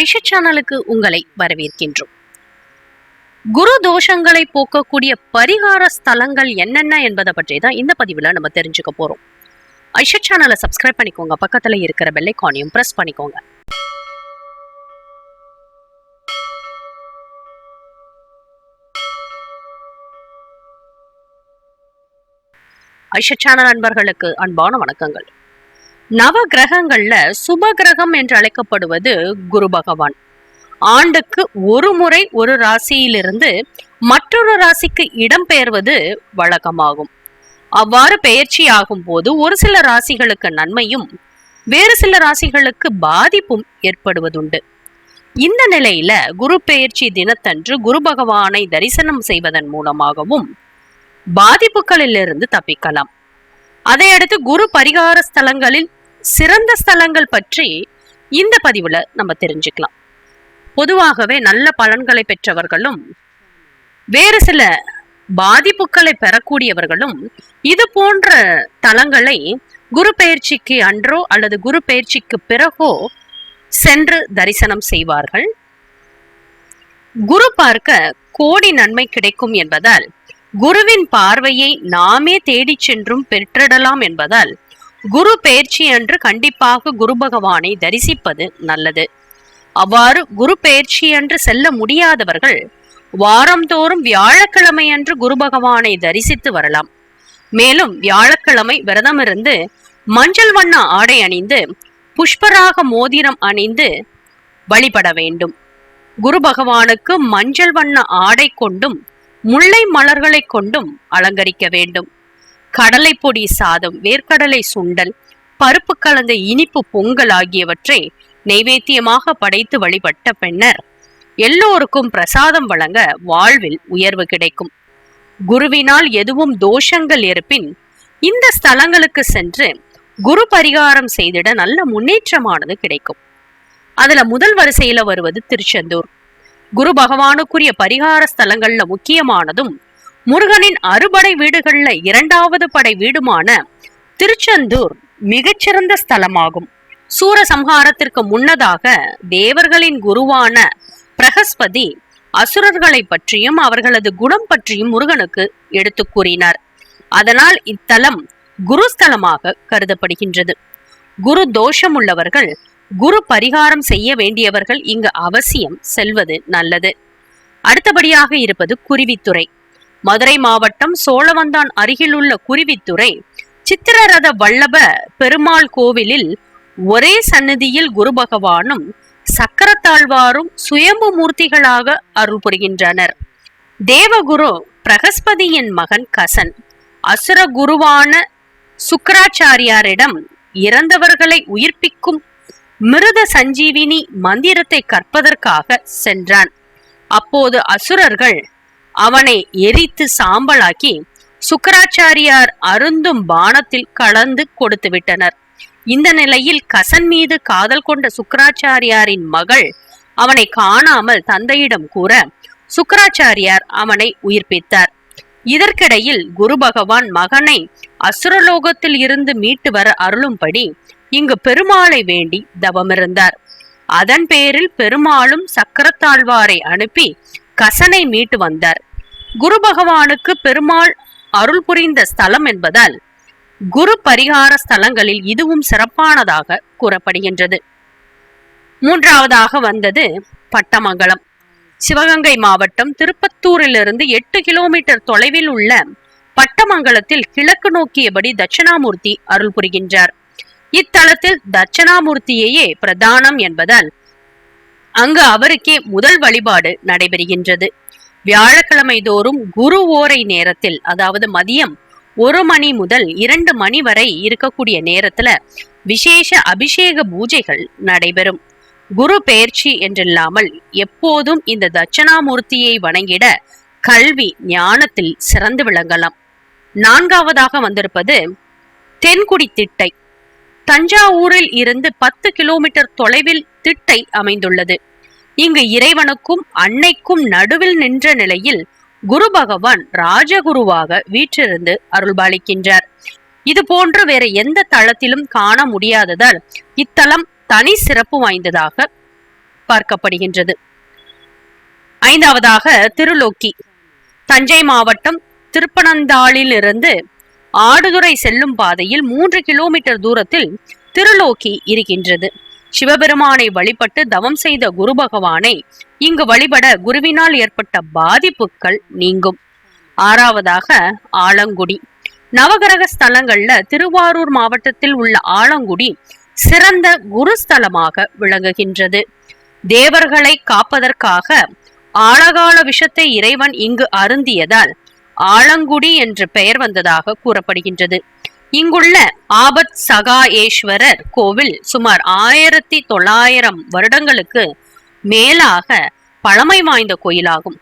ஐஷா சேனலுக்கு உங்களை வரவேற்கின்றோம். குரு தோஷங்களை போக்கக்கூடிய பரிகார ஸ்தலங்கள் என்னென்ன என்பதை பற்றி தான் இந்த பதிவில் நம்ம தெரிஞ்சுக்க போறோம். ஐஷா சேனலை சப்ஸ்கிரைப் பண்ணிக்கோங்க. பக்கத்துல இருக்கிற பெல்லைக்கானையும் பிரஸ் பண்ணிக்கோங்க. ஐஷா சேனல் அன்பர்களுக்கு அன்பான வணக்கங்கள். நவ கிரகங்கள்ல சுப கிரகம் என்று அழைக்கப்படுவது குரு பகவான். ஆண்டுக்கு ஒரு முறை ஒரு ராசியிலிருந்து மற்றொரு ராசிக்கு இடம்பெயர்வது வழக்கமாகும். அவ்வாறு பெயர்ச்சி ஆகும் போது ஒரு சில ராசிகளுக்கு நன்மையும் வேறு சில ராசிகளுக்கு பாதிப்பும் ஏற்படுவதுண்டு. இந்த நிலையில குரு பெயர்ச்சி தினத்தன்று குரு பகவானை தரிசனம் செய்வதன் மூலமாகவும் பாதிப்புகளிலிருந்து தப்பிக்கலாம். அதையடுத்து குரு பரிகார ஸ்தலங்களில் சிறந்த ஸ்தலங்கள் பற்றி இந்த பதிவுல நம்ம தெரிஞ்சுக்கலாம். பொதுவாகவே நல்ல பலன்களை பெற்றவர்களும் வேறு சில பாதிப்புகளை பெறக்கூடியவர்களும் இது போன்ற தலங்களை குரு பெயர்ச்சிக்கு அன்றோ அல்லது குரு பயிற்சிக்கு பிறகோ சென்று தரிசனம் செய்வார்கள். குரு பார்க்க கோடி நன்மை கிடைக்கும் என்பதால் குருவின் பார்வையை நாமே தேடிச் சென்றும் பெற்றிடலாம் என்பதால் குரு பெயர்ச்சி அன்று கண்டிப்பாக குரு பகவானை தரிசிப்பது நல்லது. அவ்வாறு குரு பெயர்ச்சி அன்று செல்ல முடியாதவர்கள் வாரந்தோறும் வியாழக்கிழமை அன்று குரு பகவானை தரிசித்து வரலாம். மேலும் வியாழக்கிழமை விரதமிருந்து மஞ்சள் வண்ண ஆடை அணிந்து புஷ்பராக மோதிரம் அணிந்து வழிபட வேண்டும். குரு பகவானுக்கு மஞ்சள் வண்ண ஆடை கொண்டும் முல்லை மலர்களை கொண்டும் அலங்கரிக்க வேண்டும். கடலை பொடி சாதம் வேர்க்கடலை சுண்டல் பருப்பு கலந்த இனிப்பு பொங்கல் ஆகியவற்றை நைவேத்தியமாக படைத்து வழிபட்ட பின்னர் எல்லோருக்கும் பிரசாதம் வழங்க வாழ்வில் உயர்வு கிடைக்கும். குருவினால் எதுவும் தோஷங்கள் இருப்பின் இந்த ஸ்தலங்களுக்கு சென்று குரு பரிகாரம் செய்திட நல்ல முன்னேற்றமானது கிடைக்கும். அதுல முதல் வரிசையில வருவது திருச்செந்தூர். குரு பகவானுக்குரிய பரிகார ஸ்தலங்கள்ல முக்கியமானதும் முருகனின் அறுபடை வீடுகள்ல இரண்டாவது படை வீடுமான திருச்செந்தூர் மிகச்சிறந்த ஸ்தலமாகும். சூரசம்ஹாரத்திற்கு முன்னதாக தேவர்களின் குருவான பிரகஸ்பதி அசுரர்களை பற்றியும் அவர்களது குணம் பற்றியும் முருகனுக்கு எடுத்து கூறினார். அதனால் இத்தலம் குருஸ்தலமாக கருதப்படுகின்றது. குரு தோஷம் உள்ளவர்கள் குரு பரிகாரம் செய்ய வேண்டியவர்கள் இங்கு அவசியம் செல்வது நல்லது. அடுத்தபடியாக இருப்பது குருவித்துறை. மதுரை மாவட்டம் சோழவந்தான் அருகிலுள்ள குருவித்துறை சித்திரரத வல்லப பெருமாள் கோவிலில் ஒரே சன்னதியில் குரு பகவானும் சக்கரத்தாழ்வாரும் சுயம்பு மூர்த்திகளாக அருள் புரிகின்றனர். தேவகுரு பிரகஸ்பதியின் மகன் கசன் அசுர குருவான சுக்கராச்சாரியாரிடம் இறந்தவர்களை உயிர்ப்பிக்கும் மிருத சஞ்சீவினி மந்திரத்தை கற்பதற்காக சென்றான். அப்போது அசுரர்கள் அவனை எரித்து சாம்பலாக்கி சுக்கராச்சாரியார் அருந்தும் பானத்தில் கலந்து கொடுத்து விட்டனர் இந்த நிலையில் கசன் மீது காதல் கொண்ட சுக்கராச்சாரியாரின் மகள் அவனை காணாமல் தந்தையிடம் கூற சுக்கராச்சாரியார் அவனை உயிர்ப்பித்தார். இதற்கிடையில் குரு பகவான் மகனை அசுரலோகத்தில் இருந்து மீட்டு வர அருளும்படி இங்கு பெருமாளை வேண்டி தவமிருந்தார். அதன் பேரில் பெருமாளும் சக்கரத்தாழ்வாரை அனுப்பி கசனை மீட்டு வந்தார். குரு பகவானுக்கு பெருமாள் அருள் புரிந்த ஸ்தலம் என்பதால் குரு பரிகார ஸ்தலங்களில் இதுவும் சிறப்பானதாக கூறப்படுகின்றது. மூன்றாவதாக வந்தது பட்டமங்கலம். சிவகங்கை மாவட்டம் திருப்பத்தூரிலிருந்து எட்டு கிலோமீட்டர் தொலைவில் உள்ள பட்டமங்கலத்தில் கிழக்கு நோக்கியபடி தட்சிணாமூர்த்தி அருள் புரிகின்றார். இத்தலத்தில் தட்சணாமூர்த்தியையே பிரதானம் என்பதால் அங்கு அவருக்கே முதல் வழிபாடு நடைபெறுகின்றது. வியாழக்கிழமை தோறும் குரு ஓரை நேரத்தில் அதாவது மதியம் ஒரு மணி முதல் இரண்டு மணி வரை இருக்கக்கூடிய நேரத்துல விசேஷ அபிஷேக பூஜைகள் நடைபெறும். குரு பெயர்ச்சி என்றில்லாமல் எப்போதும் இந்த தட்சணாமூர்த்தியை வணங்கிட கல்வி ஞானத்தில் சிறந்து விளங்கலாம். நான்காவதாக வந்திருப்பது தென்குடி திட்டை. தஞ்சாவூரில் இருந்து பத்து கிலோமீட்டர் தொலைவில் திட்டை அமைந்துள்ளது. இங்கு இறைவனுக்கும் அன்னைக்கும் நடுவில் நின்ற நிலையில் குரு பகவான் ராஜகுருவாக வீற்றிருந்து அருள்பாலிக்கின்றார். இது போன்று வேற எந்த தளத்திலும் காண முடியாததால் இத்தலம் தனி சிறப்பு வாய்ந்ததாக பார்க்கப்படுகின்றது. ஐந்தாவதாக திருலோக்கி. தஞ்சை மாவட்டம் திருப்பனந்தாளிலிருந்து ஆடுதுறை செல்லும் பாதையில் மூன்று கிலோமீட்டர் தூரத்தில் திருலோக்கி இருக்கின்றது. சிவபெருமானை வழிபட்டு தவம் செய்த குரு பகவானை இங்கு வழிபட குருவினால் ஏற்பட்ட பாதிப்புகள் நீங்கும். ஆறாவதாக ஆலங்குடி. நவகிரக ஸ்தலங்கள்ல திருவாரூர் மாவட்டத்தில் உள்ள ஆலங்குடி சிறந்த குருஸ்தலமாக விளங்குகின்றது. தேவர்களை காப்பதற்காக ஆழகால விஷத்தை இறைவன் இங்கு அருந்தியதால் ஆலங்குடி என்று பெயர் வந்ததாக கூறப்படுகின்றது. இங்குள்ள ஆபத் சகாயேஸ்வரர் கோவில் சுமார் ஆயிரத்தி தொள்ளாயிரம் வருடங்களுக்கு மேலாக பழமை வாய்ந்த கோயிலாகும்.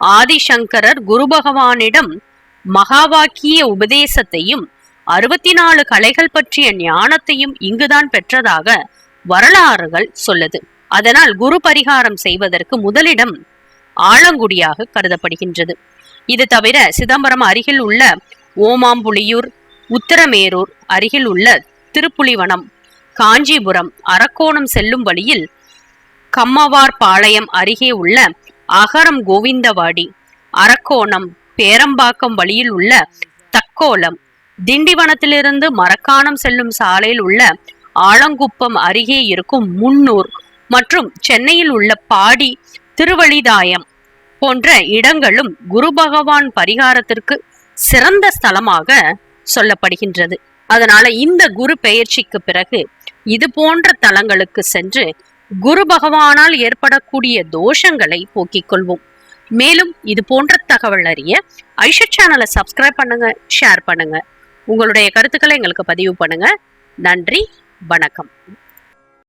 ஆதிசங்கரர் குரு பகவானிடம் மகாவாக்கிய உபதேசத்தையும் அறுபத்தி நாலு கலைகள் பற்றிய ஞானத்தையும் இங்குதான் பெற்றதாக வரலாறுகள் சொல்லுது. அதனால் குரு பரிகாரம் செய்வதற்கு முதலிடம் ஆலங்குடியாக கருதப்படுகின்றது. இது தவிர சிதம்பரம் அருகில் உள்ள ஓமாம்புலியூர் உத்தரமேரூர் அருகில் உள்ள திருப்புலிவனம் காஞ்சிபுரம் அரக்கோணம் செல்லும் வழியில் கம்மவார்பாளையம் அருகே உள்ள அகரம் கோவிந்தவாடி அரக்கோணம் பேரம்பாக்கம் வழியில் உள்ள தக்கோலம் திண்டிவனத்திலிருந்து மரக்காணம் செல்லும் சாலையில் உள்ள ஆலங்குப்பம் அருகே இருக்கும் முன்னூர் மற்றும் சென்னையில் உள்ள பாடி திருவழிதாயம் போன்ற இடங்களும் குரு பகவான் பரிகாரத்திற்கு சிறந்த ஸ்தலமாக சொல்லப்படுகின்றது. அதனால இந்த குரு பெயர்ச்சிக்கு பிறகு இது போன்ற தலங்களுக்கு சென்று குரு பகவானால் ஏற்படக்கூடிய தோஷங்களை போக்கிக் கொள்வோம். மேலும் இது போன்ற தகவல் அறிய ஐஷா சேனலை சப்ஸ்கிரைப் பண்ணுங்க ஷேர் பண்ணுங்க. உங்களுடைய கருத்துக்களை எங்களுக்கு பதிவு பண்ணுங்க. நன்றி வணக்கம்.